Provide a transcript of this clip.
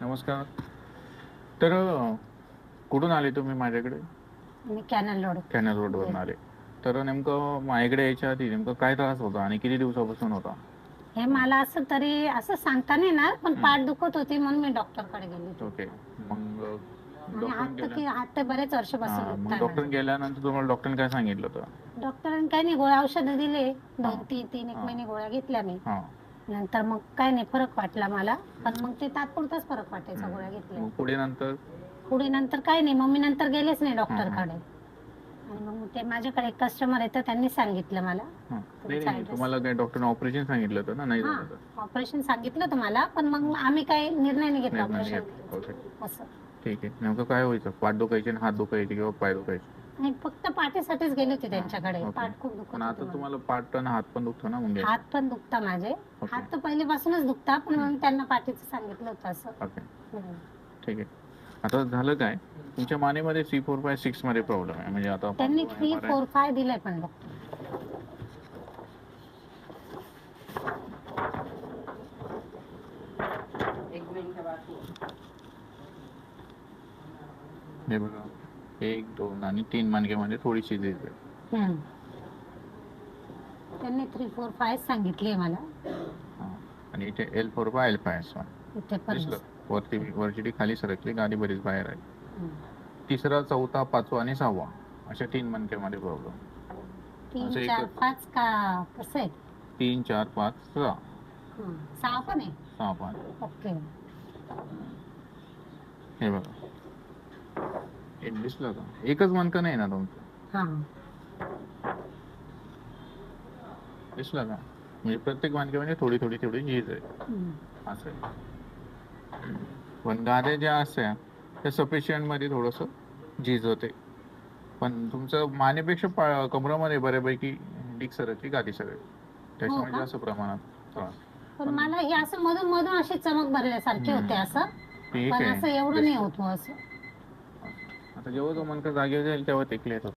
नमस्कार. तर कुठून आले तुम्ही माझ्याकडे? मी कॅनल रोड. कॅनल रोडवरून आले. तर नेमकं माझ्याकडे यायच्या आधी नेमकं काय त्रास होता आणि किती दिवसापासून होता? हे मला असं तरी असं सांगता नाही येणार पण पाठ दुखत होती म्हणून मी डॉक्टरकडे गेली होती. ओके. मग अ, आणि डॉक्टर हात तर की गेल्या हात तर बरेच हा, वर्षापासून मग दुखताय डॉक्टर माझे. गेल्यानंतर तुम्हाला डॉक्टरने काय सांगितलं होतं? डॉक्टरांनी काही नाही गोळ्या औषधं दिले. दोन तीन तीन एक हा. महिने गोळ्या घेतल्या मी. हा. नंतर मग काय नाही फरक वाटला मला. पण मग ते तात्पुरताच फरक वाटायचा गोळ्या घेतल्या. मग पुढे नंतर? पुढे नंतर काय नाही मग मी नंतर गेलेच नाही डॉक्टरकडे आणि मग ते माझ्याकडे एक कस्टमर येतं त्यांनी सांगितलं मला. हा. नाही नाही चालेल. तुम्हाला काय डॉक्टरने ऑपरेशन सांगितलं होतं ना? नाही झालं तर ऑपरेशन सांगितलं तुम्हाला पण मग आम्ही काही निर्णय नाही घेतला नाही, नाही ऑपरेशन असं. ठीक आहे. नेमकं काय व्हायचं? पाठ दुखायची आणि हात दुखायचे किंवा पाय दुखायचे? नाही फक्त पाठीसाठीच गेले होते त्यांच्याकडे. पाठ खूप दुखत पण होती आता मला. तुम्हाला पाठ आणि हात पण दुखतो ना म्हणजे हात पण दुखता माझे. हात तर पहिल्यापासूनच दुखता पण मग त्यांना पाठीचं सांगितलं होतं असं. ओके. हम्म. ठीक आहे. आता झालं काय? तुमच्या मानेमध्ये सी फोर बाय सिक्समध्ये प्रॉब्लेम आहे. म्हणजे आता त्यांनी थ्री MRI फोर फाय दिलंय पण डॉक्टर हे बघा. एक दोन आणि तीन मानकेमध्ये थोडीशी झीज आहे हम्म. त्यांनी थ्री फोर फाय सांगितली मला. हा. आणि इथे L four by L five इथे पण दिसलं. वरती वरची खाली सरकली गाडी बरीच बाहेर आहे हम्म. तिसरा चौथा पाचवा आणि सहावा अशा तीन मनक्यामध्ये प्रॉब्लेम तीन असं चार एकच- पाच का कसं आहे? तीन चार पाच सहा. हम्म. सहा पण आहे? सहा पाच ओके. हे बघा. हे दिसलं का? एकच मनकं नाही ना तुमचं? हा. दिसलं का? म्हणजे प्रत्येक मानक्यामध्ये थोडी थोडी थोडी झीज आहे. हम्म. असं आहे. पण गाद्या ज्या असत्या त्या सफिशियंटमध्ये थोडस झीज होते. पण तुमचं मानेपेक्षा पा- कमरामध्ये बऱ्यापैकी डिक सरकली गादी सरकली त्याच्यामुळे का? जास्त प्रमाणात पण मला हे असं मधून मधून अशी चमक भरल्यासारखे. होते असं. ठीक पण असं एवढं नाही होत मग असं. आता जेव्हा तो मनका जागेवर जाईल तेव्हा ते क्लिअर होत